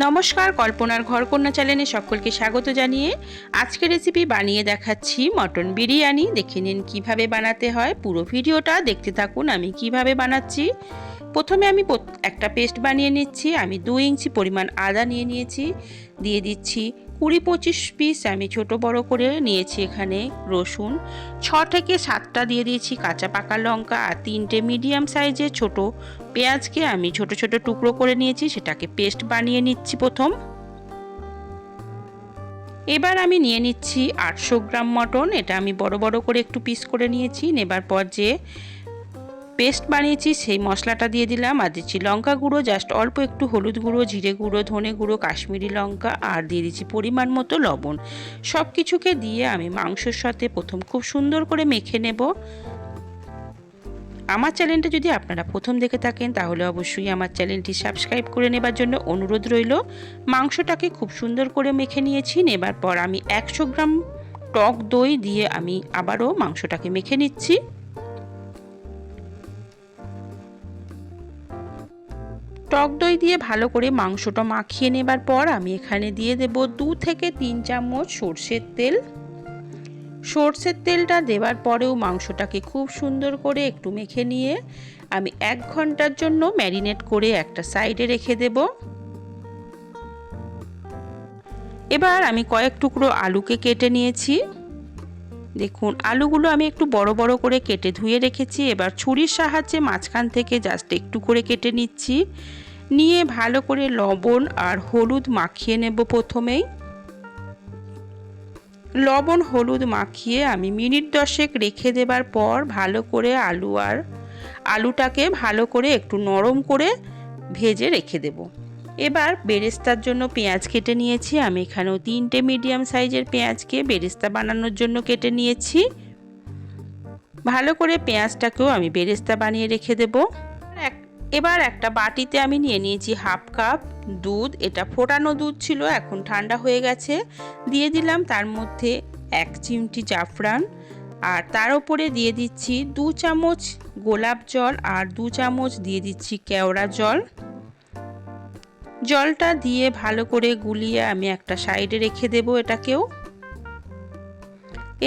নমস্কার, কল্পনার ঘর কন্যা চ্যানেলে সকলকে স্বাগত জানিয়ে আজকে রেসিপি বানিয়ে দেখাচ্ছি মটন বিরিয়ানি। দেখে নিন কীভাবে বানাতে হয়। পুরো ভিডিওটা দেখতে থাকুন, আমি কীভাবে বানাচ্ছি। প্রথমে আমি একটা পেস্ট বানিয়ে নিচ্ছি। আমি দু ইঞ্চি পরিমাণ আদা নিয়ে নিয়েছি। দিয়ে দিচ্ছি কুড়ি পঁচিশ পিস আমি ছোট বড় করে নিয়েছি এখানে রসুন। ছ থেকে সাতটা দিয়ে দিয়েছি কাঁচা পাকা লঙ্কা আর তিনটে মিডিয়াম সাইজের ছোট পেঁয়াজকে আমি ছোট ছোট টুকরো করে নিয়েছি, সেটাকে পেস্ট বানিয়ে নিচ্ছি প্রথম। এবার আমি নিয়ে নিচ্ছি আটশো গ্রাম মটন, এটা আমি বড় বড় করে একটু পিস করে নিয়েছি। নেবার পর যে পেস্ট বানিয়েছি, সেই মশলাটা দিয়ে দিলাম। আর দিচ্ছি লঙ্কা গুঁড়ো, জাস্ট অল্প একটু হলুদ গুঁড়ো, জিরে গুঁড়ো, ধনে গুঁড়ো, কাশ্মীরি লঙ্কা, আর দিয়ে দিচ্ছি পরিমাণ মতো লবণ। সব কিছুকে দিয়ে আমি মাংসর সাথে প্রথম খুব সুন্দর করে মেখে নেব। আমার চ্যানেলটা যদি আপনারা প্রথম দেখে থাকেন, তাহলে অবশ্যই আমার চ্যানেলটি সাবস্ক্রাইব করে নেবার জন্য অনুরোধ রইল। মাংসটাকে খুব সুন্দর করে মেখে নিয়েছি, নেবার পর আমি একশো গ্রাম টক দই দিয়ে আমি আবারও মাংসটাকে মেখে নিচ্ছি। টক দই দিয়ে ভালো করে মাংসটা মাখিয়ে নেবার পর আমি এখানে দিয়ে দেব দু থেকে তিন চামচ সর্ষের তেল। সর্ষের তেলটা দেওয়ার পরেও মাংসটাকে খুব সুন্দর করে একটু মেখে নিয়ে আমি এক ঘণ্টার জন্য ম্যারিনেট করে একটা সাইডে রেখে দেব। এবার আমি কয়েক টুকরো আলুকে কেটে নিয়েছি। দেখুন, আলুগুলো আমি একটু বড় বড় করে কেটে ধুয়ে রেখেছি। এবার ছুরির সাহায্যে মাঝখান থেকে জাস্ট একটু করে কেটে নিচ্ছি। নিয়ে ভালো করে লবণ আর হলুদ মাখিয়ে নেব প্রথমেই। লবণ, হলুদ মাখিয়ে আমি মিনিট দশেক রেখে দেবার পর ভালো করে আলু আর আলুটাকে ভালো করে একটু নরম করে ভেজে রেখে দেব। এবার বেরেস্তার জন্য পেঁয়াজ কেটে নিয়েছি। আমি এখানেও তিনটে মিডিয়াম সাইজের পেঁয়াজকে বেরেস্তা বানানোর জন্য কেটে নিয়েছি। ভালো করে পেঁয়াজটাকেও আমি বেরেস্তা বানিয়ে রেখে দেব। এবার একটা বাটিতে আমি নিয়ে নিয়েছি হাফ কাপ দুধ। এটা ফোটানো দুধ ছিল, এখন ঠান্ডা হয়ে গেছে। দিয়ে দিলাম তার মধ্যে এক চিমটি জাফরান। আর তার উপরে দিয়ে দিচ্ছি দু চামচ গোলাপ জল আর দু চামচ দিয়ে দিচ্ছি কেওড়া জল। জলটা দিয়ে ভালো করে গুলিয়ে আমি একটা সাইডে রেখে দেব এটাকেও।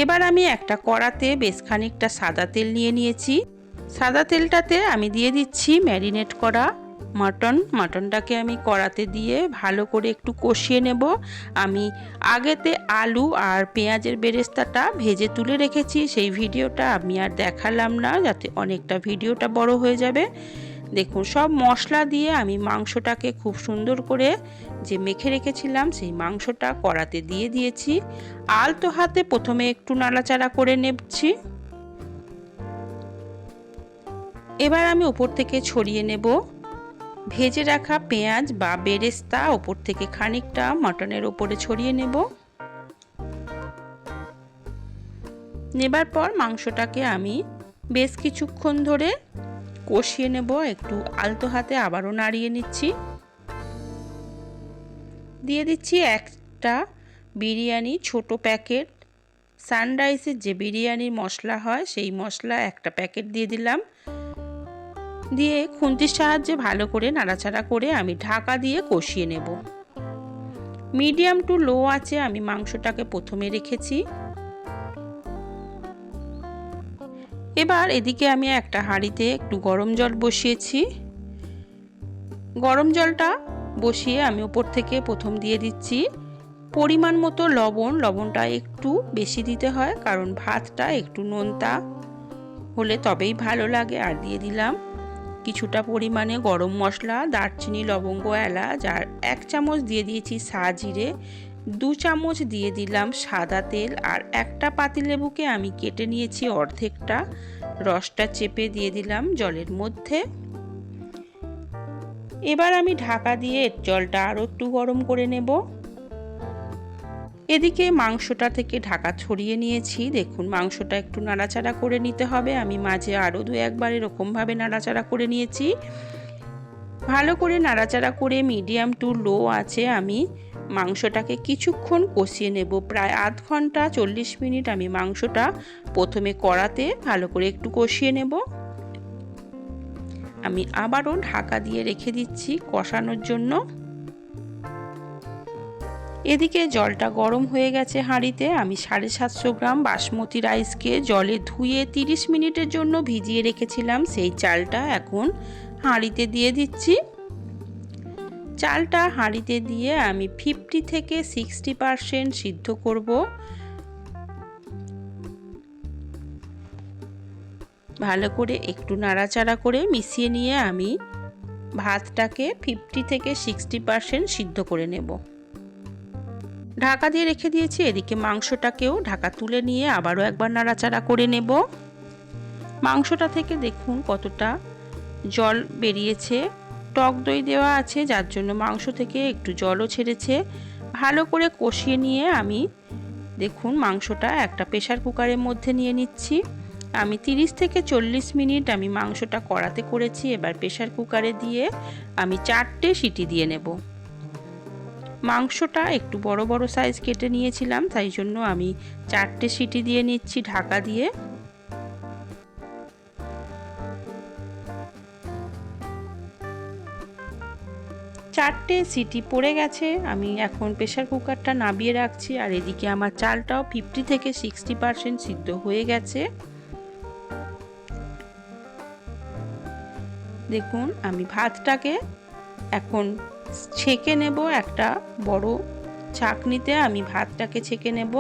এবার আমি একটা কড়াতে বেশ খানিকটা সাদা তেল নিয়ে নিয়েছি। সাদা তেলটাতে আমি দিয়ে দিচ্ছি ম্যারিনেট করা মাটন। মাটনটাকে আমি কড়াতে দিয়ে ভালো করে একটু কষিয়ে নেব। আমি আগেতে আলু আর পেঁয়াজের বেরেস্তাটা ভেজে তুলে রেখেছি। সেই ভিডিওটা আমি আর দেখালাম না, যাতে অনেকটা ভিডিওটা বড় হয়ে যাবে। দেখুন, সব মশলা দিয়ে আমি মাংসটাকে খুব সুন্দর করে যে মেখে রেখেছিলাম, সেই মাংসটা কড়াতে দিয়ে দিয়েছি। আলতো হাতে প্রথমে একটু নাড়াচাড়া করে নেবছি। এবার আমি ওপর থেকে ছড়িয়ে নেব। ভেজে রাখা পেঁয়াজ বা বেরেস্তা ওপর থেকে খানিকটা মটনের ওপরে ছড়িয়ে নেব। নেবার পর মাংসটাকে আমি বেশ কিছুক্ষণ ধরে কষিয়ে নেব, একটু আলতো হাতে আবারও নাড়িয়ে নিচ্ছি। দিয়ে দিচ্ছি একটা বিরিয়ানি, ছোট প্যাকেট। সানরাইসের যে বিরিয়ানির মশলা হয়, সেই মশলা একটা প্যাকেট দিয়ে দিলাম। দিয়ে খুন্তির সাহায্যে ভালো করে নাড়াচাড়া করে আমি ঢাকা দিয়ে কষিয়ে নেব। মিডিয়াম টু লো আছে আমি মাংসটাকে প্রথমে রেখেছি। এবার এদিকে আমি একটা হাঁড়িতে একটু গরম জল বসিয়েছি। গরম জলটা বসিয়ে আমি উপর থেকে প্রথম দিয়ে দিচ্ছি। পরিমাণ মতো লবণ, লবণটা একটু বেশি দিতে হয় কারণ ভাতটা একটু নোনতা হলে তবেই ভালো লাগে। আর দিয়ে দিলাম কিছুটা পরিমাণে গরম মশলা, দারচিনি, লবঙ্গ, এলাচ আর এক চামচ দিয়ে দিয়েছি সা জিরে দু চামচ দিয়ে দিলাম সাদা তেল আর একটা পাতিলেবুকে আমি কেটে নিয়েছি অর্ধেকটা। রসটা চেপে দিয়ে দিলাম জলের মধ্যে। এবার আমি ঢাকা দিয়ে জলটা আরও একটু গরম করে নেব। এদিকে মাংসটা থেকে ঢাকা ছড়িয়ে নিয়েছি। দেখুন, মাংসটা একটু নাড়াচাড়া করে নিতে হবে। আমি মাঝে আরও দু একবার এরকমভাবে নাড়াচাড়া করে নিয়েছি। ভালো করে নাড়াচাড়া করে মিডিয়াম টু লো আছে, আমি মাংসটাকে কিছুক্ষণ কষিয়ে নেব। প্রায় আধ ঘণ্টা চল্লিশ মিনিট আমি মাংসটা প্রথমে কড়াতে ভালো করে একটু কষিয়ে নেব। আমি আবারও ঢাকা দিয়ে রেখে দিচ্ছি কষানোর জন্য। এদিকে জলটা গরম হয়ে গেছে হাঁড়িতে, আমি সাড়ে সাতশো গ্রাম বাসমতি রাইসকে জলে ধুয়ে তিরিশ মিনিটের জন্য ভিজিয়ে রেখেছিলাম। সেই চালটা এখন হাঁড়িতে দিয়ে দিচ্ছি। চালটা হাঁড়িতে দিয়ে আমি ফিফটি থেকে সিক্সটি পারসেন্ট সিদ্ধ করব। ভালো করে একটু নাড়াচাড়া করে মিশিয়ে নিয়ে আমি ভাতটাকে ফিফটি থেকে সিক্সটি পারসেন্ট সিদ্ধ করে নেব। ঢাকা দিয়ে রেখে দিয়েছি, এদিকে মাংসটাকেও ঢাকা তুলে নিয়ে আবারও একবার নাড়াচাড়া করে নেব। মাংসটা থেকে দেখুন কতটা জল বেরিয়েছে। টক দই দেওয়া আছে, যার জন্য মাংস থেকে একটু জলও ছেড়েছে। ভালো করে কষিয়ে নিয়ে আমি, দেখুন মাংসটা একটা প্রেশার কুকারের মধ্যে নিয়ে নিচ্ছি। আমি 30 থেকে চল্লিশ মিনিট আমি মাংসটা কড়াতে করেছি, এবার প্রেশার কুকারে দিয়ে আমি চারটে সিটি দিয়ে নেব। মাংসটা একটু বড় বড় সাইজ কেটে নিয়েছিলাম, তাই জন্য আমি চারটে সিটি দিয়ে নিচ্ছি ঢাকা দিয়ে। চারটে সিটি পড়ে গেছে। আমি এখন প্রেশার কুকারটা নামিয়ে রাখছি আর এদিকে আমার চালটাও ফিফটি থেকে সিক্সটি পারসেন্ট সিদ্ধ হয়ে গেছে। দেখুন, আমি ভাতটাকে এখন ছেঁকে নেব একটা বড় ছাকনিতে আমি ভাতটাকে ছেঁকে নেব।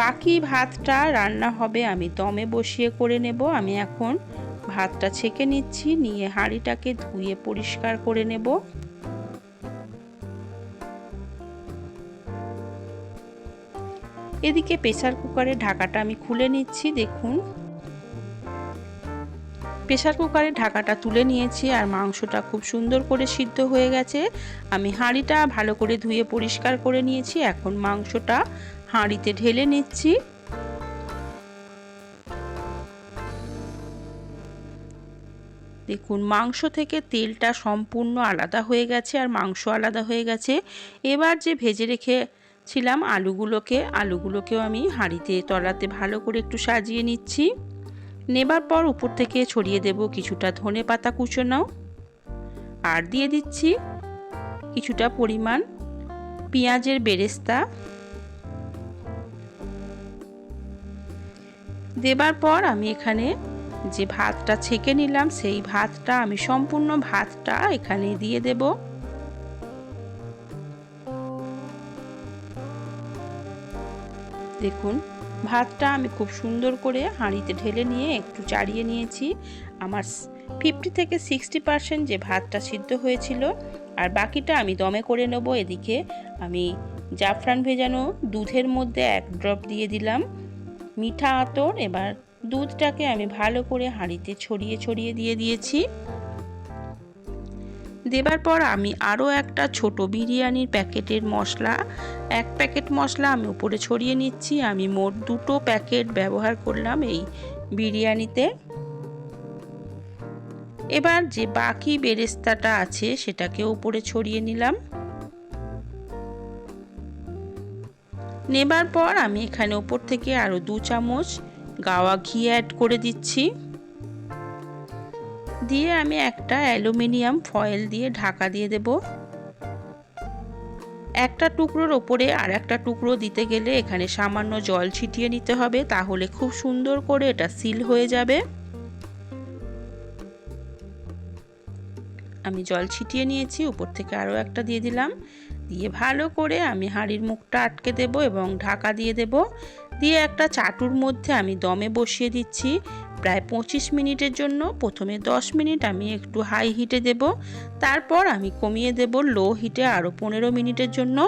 বাকি ভাতটা রান্না হবে আমি দমে বসিয়ে করে নেব। আমি এখন ভাতটা ছেঁকে নিচ্ছি, নিয়ে হাঁড়িটাকে ধুয়ে পরিষ্কার করে নেব। এদিকে প্রেসার কুকারের ঢাকাটা আমি খুলে নিচ্ছি, দেখুন। প্রেসার কুকারের ঢাকাটা তুলে নিয়েছি আর মাংসটা খুব সুন্দর করে সিদ্ধ হয়ে গেছে। আমি হাঁড়িটা ভালো করে ধুয়ে পরিষ্কার করে নিয়েছি, এখন মাংসটা হাঁড়িতে ঢেলে নিচ্ছি। দেখুন, মাংস থেকে তেলটা সম্পূর্ণ আলাদা হয়ে গেছে আর মাংস আলাদা হয়ে গেছে। এবার যে ভেজে রেখেছিলাম আলুগুলোকে, আলুগুলোকেও আমি হাঁড়িতে, তলাতে ভালো করে একটু সাজিয়ে নিচ্ছি। নেবার পর উপর থেকে ছড়িয়ে দেব কিছুটা ধনে পাতা কুচোনো। আর দিয়ে দিচ্ছি কিছুটা পরিমাণ পেঁয়াজের বেরেস্তা। দেবার পর আমি এখানে যে ভাতটা ছেঁকে নিলাম, সেই ভাতটা, আমি সম্পূর্ণ ভাতটা এখানে দিয়ে দেব। দেখুন, ভাতটা আমি খুব সুন্দর করে হাঁড়িতে ঢেলে নিয়ে একটু চাড়িয়ে নিয়েছি। আমার ফিফটি থেকে সিক্সটি পারসেন্ট যে ভাতটা সিদ্ধ হয়েছিল, আর বাকিটা আমি দমে করে নেব এদিকে। আমি জাফরান ভেজানো দুধের মধ্যে এক ড্রপ দিয়ে দিলাম। মিঠা আতর, এবার দুধটাকে আমি ভালো করে হাঁড়িতে ছড়িয়ে ছড়িয়ে দিয়ে দিয়েছি। দেবার পর আমি আরও একটা ছোট বিরিয়ানির প্যাকেটের মশলা, এক প্যাকেট মশলা আমি উপরে ছড়িয়ে নিচ্ছি। আমি মোট দুটো প্যাকেট ব্যবহার করলাম এই বিরিয়ানিতে। এবার যে বাকি বেরেস্তাটা আছে সেটাকে উপরে ছড়িয়ে নিলাম। নেবার পর আমি এখানে ওপর থেকে আরও দু চামচ গাওয়া ঘি অ্যাড করে দিচ্ছি। দিয়ে আমি একটা অ্যালুমিনিয়াম ফয়েল দিয়ে ঢাকা দিয়ে দেব। একটা টুকরোর ওপরে আর একটা টুকরো দিতে গেলে এখানে সামান্য জল ছিটিয়ে নিতে হবে, তাহলে খুব সুন্দর করে এটা সিল হয়ে যাবে। আমি জল ছিটিয়ে নিয়েছি, উপর থেকে আরও একটা দিয়ে দিলাম। দিয়ে ভালো করে আমি হাঁড়ির মুখটা আটকে দেব এবং ঢাকা দিয়ে দেব। দিয়ে একটা চাটুর মধ্যে আমি দমে বসিয়ে দিচ্ছি। প্রায় পঁচিশ মিনিটের জন্য প্রথমে দশ মিনিট আমি একটু হাই হিটে দেব, তারপর আমি কমিয়ে দেব লো হিটে আরও পনেরো মিনিটের জন্য।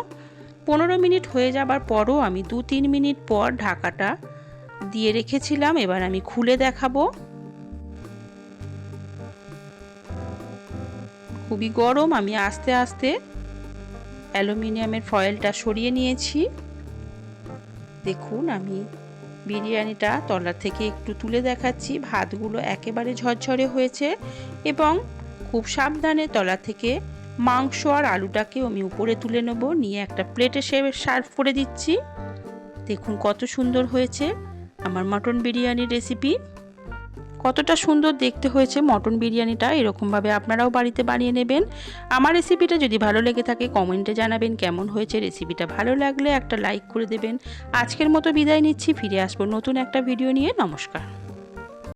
পনেরো মিনিট হয়ে যাবার পরও আমি দু তিন মিনিট পর ঢাকাটা দিয়ে রেখেছিলাম, এবার আমি খুলে দেখাবো। খুবই গরম, আমি আস্তে আস্তে অ্যালুমিনিয়ামের ফয়েলটা সরিয়ে নিয়েছি। দেখুন, আমি বিরিয়ানিটা তলার থেকে একটু তুলে দেখাচ্ছি। ভাতগুলো একেবারে ঝরঝরে হয়েছে এবং খুব সাবধানে তলা থেকে মাংস আর আলুটাকে আমি উপরে তুলে নেব। নিয়ে একটা প্লেটে সে সার্ভ করে দিচ্ছি। দেখুন কত সুন্দর হয়েছে আমার মটন বিরিয়ানির রেসিপি। কতটা সুন্দর দেখতে হয়েছে মটন বিরিয়ানিটা, এরকমভাবে আপনারাও বাড়িতে বানিয়ে নেবেন। আমার রেসিপিটা যদি ভালো লেগে থাকে, কমেন্টে জানাবেন কেমন হয়েছে রেসিপিটা ভালো লাগলে একটা লাইক করে দেবেন। আজকের মতো বিদায় নিচ্ছি, ফিরে আসব নতুন একটা ভিডিও নিয়ে, নমস্কার।